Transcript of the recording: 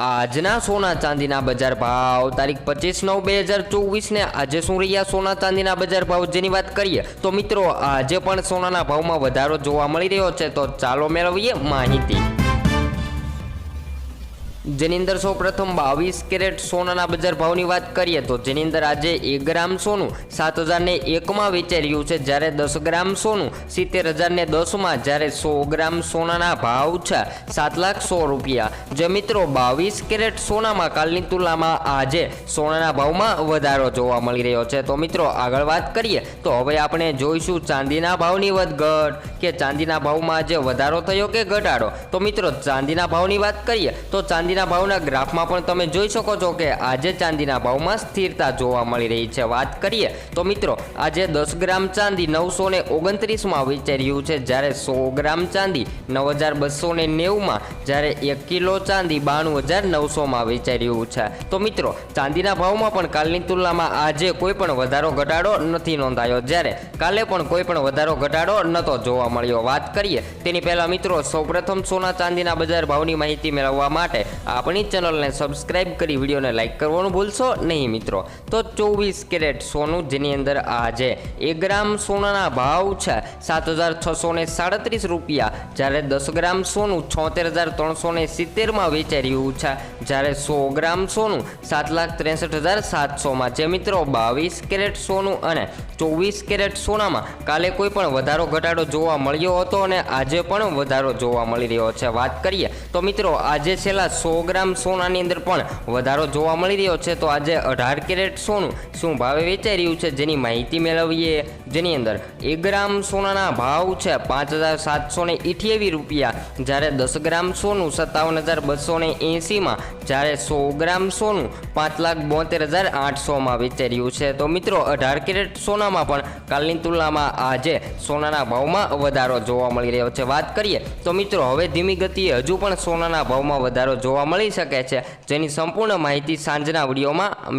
આજના સોના ચાંદીના બજાર ભાવ, તારીખ પચીસ નવ બે હજાર ચોવીસને આજે શું રહ્યા સોના ચાંદીના બજાર ભાવ જેની વાત કરીએ તો મિત્રો, આજે પણ સોનાના ભાવમાં વધારો જોવા મળી રહ્યો છે. તો ચાલો મેળવીએ માહિતી. જેની અંદર સૌ પ્રથમ બાવીસ કેરેટ સોનાના બજાર ભાવની વાત કરીએ તો જેની અંદર આજે એક ગ્રામ સોનું સાત હજારને એકમાં વેચાઈ રહ્યું છે. જ્યારે દસ ગ્રામ સોનું સિત્તેર હજારને દસમાં, જ્યારે સો ગ્રામ સોનાના ભાવ છે સાત લાખ સો રૂપિયા. જે મિત્રો, બાવીસ કેરેટ સોનામાં કાલની તુલનામાં આજે સોનાના ભાવમાં વધારો જોવા મળી રહ્યો છે. તો મિત્રો, આગળ વાત કરીએ તો હવે આપણે જોઈશું ચાંદીના ભાવની વધઘટ કે ચાંદીના ભાવમાં આજે વધારો થયો કે ઘટાડો? તો મિત્રો, ચાંદીના ભાવની વાત કરીએ તો ચાંદીના ભાવના ગ્રાફમાં પણ તમે જોઈ શકો છો કે આજે ચાંદીના ભાવમાં સ્થિરતા જોવા મળી રહી છે. વાત કરીએ તો મિત્રો, આજે દસ ગ્રામ ચાંદી નવસો ને ઓગણત્રીસમાં વિચાર્યું છે. જ્યારે સો ગ્રામ ચાંદી નવ હજાર બસો ને નેવુંમાં, જ્યારે એક કિલો ચાંદી બાણું હજાર નવસોમાં વિચાર્યું છે. તો મિત્રો, ચાંદીના ભાવમાં પણ કાલની તુલનામાં આજે કોઈ પણ વધારો ઘટાડો નથી નોંધાયો. જ્યારે કાલે પણ કોઈ પણ વધારો ઘટાડો નહોતો જોવા મળ્યો. વાત કરીએ, તેની પહેલાં મિત્રો, સૌપ્રથમ સોના ચાંદીના બજાર ભાવની માહિતી મેળવવા માટે આપણી ચેનલને સબસ્ક્રાઈબ કરી વિડીયોને લાઇક કરવાનું ભૂલશો નહીં મિત્રો. તો ચોવીસ કેરેટ સોનું, જેની અંદર આજે એક ગ્રામ સોનાના ભાવ છે સાત હજાર છસો સાડત્રીસ રૂપિયા. જ્યારે દસ ગ્રામ સોનું છોતેર હજાર ત્રણસો ને સિત્તેરમાં વેચાઈ રહ્યું છે. જ્યારે સો ગ્રામ સોનું સાત લાખ ત્રેસઠ હજાર સાતસોમાં. જે મિત્રો બાવીસ કેરેટ સોનું અને ચોવીસ કેરેટ સોનામાં કાલે કોઈ પણ વધારો ઘટાડો જોવા મળ્યો હતો અને આજે પણ વધારો જોવા મળી રહ્યો છે. વાત કરીએ તો મિત્રો, આજે છેલ્લા સો ગ્રામ સોનાની અંદર પણ વધારો જોવા મળી રહ્યો છે. તો આજે અઢાર કેરેટ સોનું શું ભાવે વેચાઈ રહ્યું છે જેની માહિતી મેળવીએ. જેની અંદર એક ગ્રામ સોનાના ભાવ છે પાંચ હજાર સાતસો ને ઇઠ્યાવીસ રૂપિયા. જ્યારે દસ ગ્રામ સોનું સત્તાવન હજાર બસો ને એંસીમાં જ્યારે સો ગ્રામ સોનું પાંચ લાખ બોતેર હજાર આઠસોમાં વેચાઈ રહ્યું છે. તો મિત્રો, અઢાર કેરેટ સોનામાં પણ કાલની તુલનામાં આજે સોનાના ભાવમાં વધારો જોવા મળી રહ્યો છે. વાત કરીએ તો મિત્રો, હવે ધીમી ગતિએ હજુ પણ સોનાના ભાવમાં વધારો જોવા મળી શકે છે. જેની સંપૂર્ણ માહિતી સાંજના વિડીયોમાં